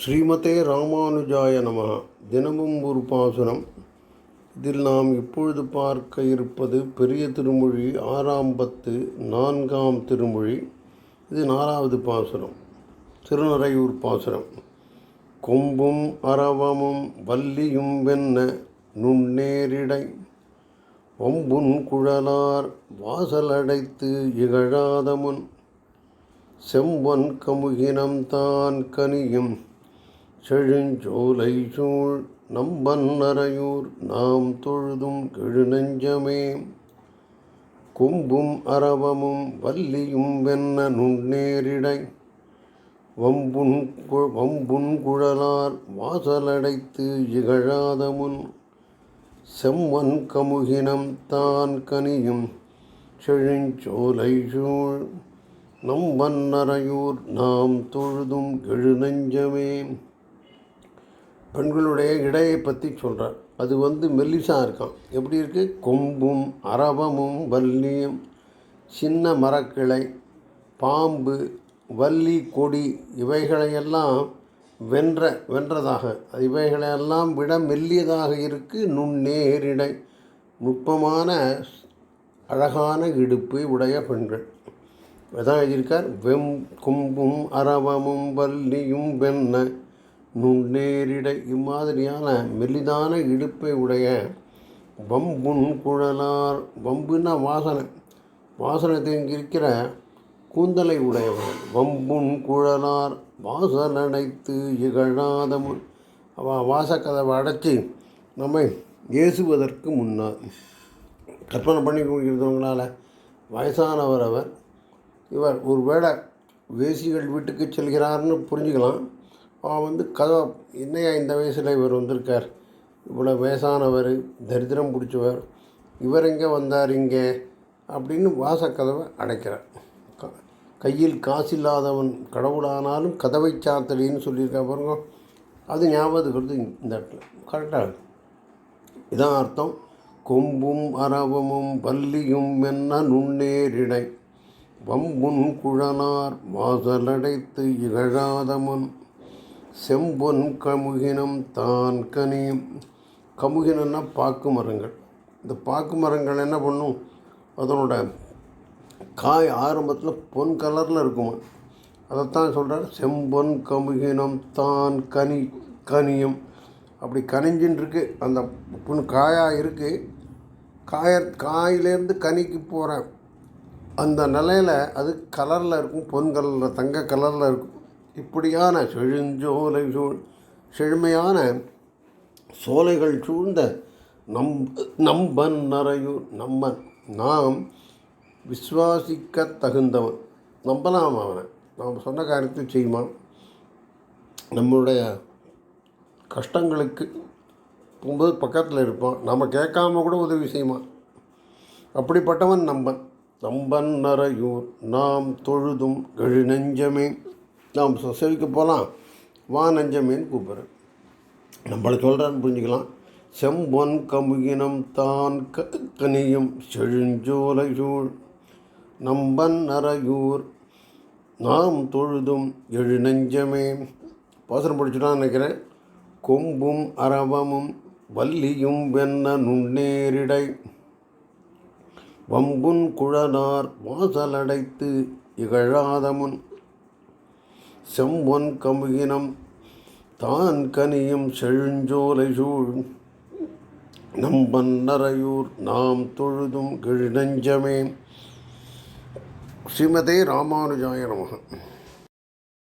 ஸ்ரீமதே ராமானுஜாய நம. தினமும் ஒரு பாசுரம் இதில் நாம் இப்பொழுது பார்க்க இருப்பது பெரிய திருமொழி ஆறாம் பத்து நான்காம் திருமொழி. இது நாலாவது பாசுரம் திருநறையூர் பாசுரம் கொம்பும் அரவமும் வள்ளியும் வெண்ண நுண்ணேரிடை. வம்புன் குழலார் வாசலடைத்து இகழாதமுன். செம்பொன் கமுகினம் தான் கனியும் செழுஞ்சோலை சூழ் நம்பன் நரையூர் நாம் தொழுதும் கெழுநெஞ்சமே. கொம்பும் அரவமும் வல்லியும் வெண்ண நுண்ணேரிடை. வம்புன் கு- வம்புன் குழலார் வாசலடைத்து இகழாத முன் செம்மன் கமுகினம் தான் கனியும் செழுஞ்சோலை சூழ் நம் வன்னரையூர் நாம் தொழுதும் எழுநெஞ்சமே பெண்களுடைய இடையை பற்றி சொல்கிறார் அது வந்து மெல்லிசாக இருக்கான். எப்படி இருக்குது கொம்பும் அரவமும் வள்ளியும் சின்ன மரக்கிளை பாம்பு வள்ளி கொடி இவைகளையெல்லாம் வென்ற வென்றதாக இவைகளையெல்லாம் விட மெல்லியதாக இருக்கு நுண்ணேரிடை நுட்பமான அழகான இடுப்பு உடைய பெண்கள். அதான் எழுதியிருக்கார். வெம் கொம்பும் அரவமும் வள்ளியும் வெண்ண நுண்ணேரிட இம்மாதிரியான மெல்லிதான இடுப்பை உடைய வம்புன் குழலார் வம்புன்னா வாசனை. வாசனை இருக்கிற கூந்தலை உடையவன் வம்புன் குழலார் வாசல் அடைத்து இகழாத முன். அவ வாசக்கதவை அடைச்சி நம்மை ஏசுவதற்கு முன்னால் கற்பனை பண்ணி கொடுக்கிறவங்களால வயசானவர் அவர். இவர் ஒரு வேளை வேசிகள் வீட்டுக்கு செல்கிறார்னு புரிஞ்சுக்கலாம். வந்து கதை என்னையா இந்த வயசில் இவர் வந்திருக்கார்? இவ்வளோ வயசானவர் தரித்திரம் பிடிச்சவர். இவர் எங்கே வந்தார் இங்கே? அப்படின்னு வாசக்கதவை அடைக்கிறார். க- கையில் காசில்லாதவன் கடவுளானாலும் கதவை சாத்தலின்னு சொல்லியிருக்கா பாருங்க. அது ஞாபகத்துக்கு இந்த இடத்துல. கரெக்டாக இதான் அர்த்தம். கொம்பும் அரவமும் பல்லியும் என்ன நுண்ணேரிடை. வம்புன் குழலார் வாசலடைத்து இகழாதமன் செம்பொன் கமுகினம் தான் கனியும் கமுகினம்னா பாக்கு மரங்கள். இந்த பாக்கு மரங்கள் என்ன பண்ணும்? அதனோட காய் ஆரம்பத்தில் பொன் கலரில் இருக்குமா? அதைத்தான் சொல்கிறார் செம்பொன் கமுகினம் தான் கனி கனியும். அப்படி கனிஞ்சின்னு இருக்கு. அந்த புண் காயாக இருக்குது காய காயிலேருந்து கனிக்கு போகிற அந்த நிலையில் அது கலரில் இருக்கும். பொன் கலரில் தங்க கலரில் இருக்கும். இப்படியான செழுஞ்சோலை சூழ் செழுமையான சோலைகள் சூழ்ந்த நம் நம்பன் நரையூர் நம்பன் நாம் விஸ்வாசிக்க தகுந்தவன். நம்பலாம் அவனை. நாம் சொன்ன காரியத்தை செய்வான் நம்மளுடைய கஷ்டங்களுக்கு போகும்போது பக்கத்தில் இருப்பான். நம்ம கேட்காம கூட உதவி செய்வான் அப்படிப்பட்டவன் நம்பன். நம்பன் நரையூர் நாம் தொழுதும் எழு நெஞ்சமே நாம் செவிக்கு போகலாம் வா நஞ்சமேன்னு கூப்பிட்றேன் நம்மளை சொல்கிறான்னு புரிஞ்சுக்கலாம். செம்பொன் கமுகினம் தான் க கனியும் செழுஞ்சோலை சூழ். நம்பன் நரையூர் நாம் தொழுதும் எழு நெஞ்சமே. பாசனம் படிச்சுட்டான்னு நினைக்கிறேன். கொம்பும் அரவமும் வள்ளியும் வெண்ண நுண்ணேரிடை. வம்புன் குழனார் வாசலடைத்து இகழாதமுன் செம்பொன் கமுகினம் தான் கனியும் செழுஞ்சோலை சூழ். நம்பன் நரையூர் நாம் தொழுதும் கிழிநஞ்சமே. ஸ்ரீமதே ராமானுஜாய நமகன்